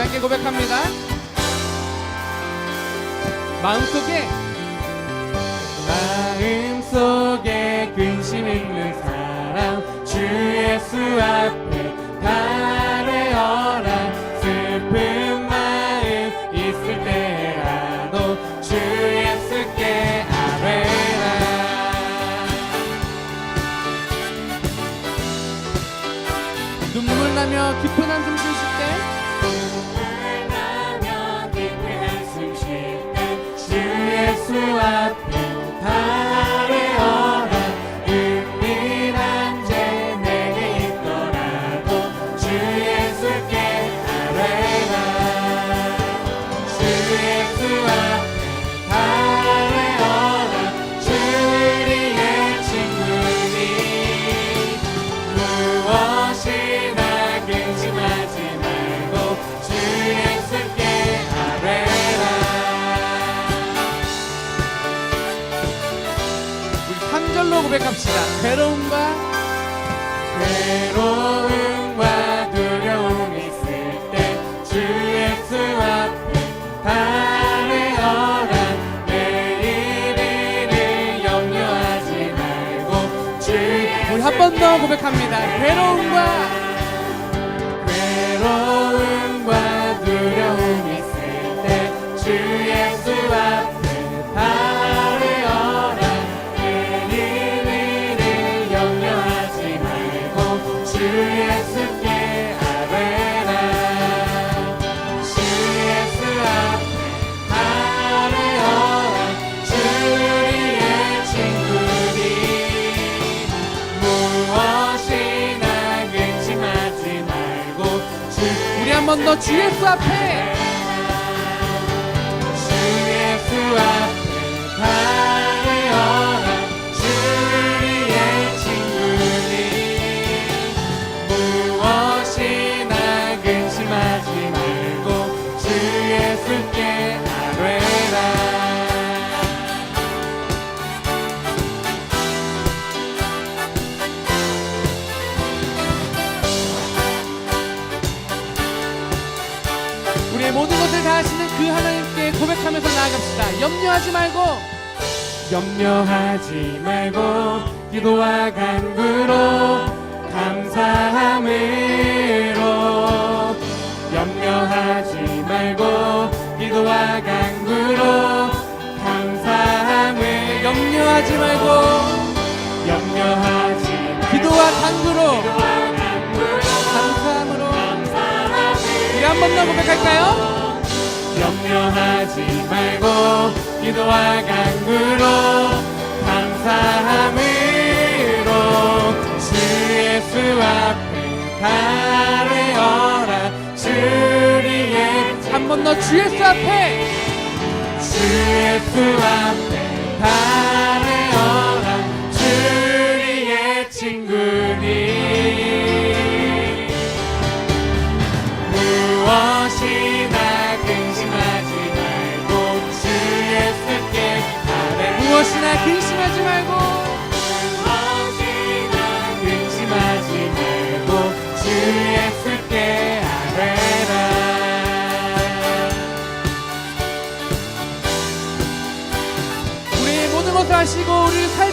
함께 고백합니다. 마음속에 마음속에 근심 있는 사람 주 예수 앞에 달래어라 슬픈 마음 있을 때라도 주 예수께 아뢰라 눈물 나며 깊은 한숨 쉬 3절로 고백합시다. 괴로움과 괴로움과 두려움 있을 때 주 예수 앞에 달려라 내일을 염려하지 말고 주 우리 한 번 더 고백합니다. 괴로움과 번 더 주 예수 앞에. 주 예수 앞에 우리의 모든 것을 다 하시는 그 하나님께 고백하면서 나아갑시다. 염려하지 말고. 염려하지 말고 기도와 간구로 감사함으로. 염려하지 말고 기도와 간구로 감사함을 염려하지 말고 한번 더 고백할까요? 염려하지 말고 기도와 간구로 감사함으로 주 예수 앞에 달려라 주리의 한번 더 주 예수 앞에 주 예수 앞에 무엇이나 근심하지 말고 주 예수께 아뢰 무엇이나 근심하지 말고? 무엇이나 근심하지 말고 주 예수께 아뢰라 우리의 모든 것을 하시고 우리를 살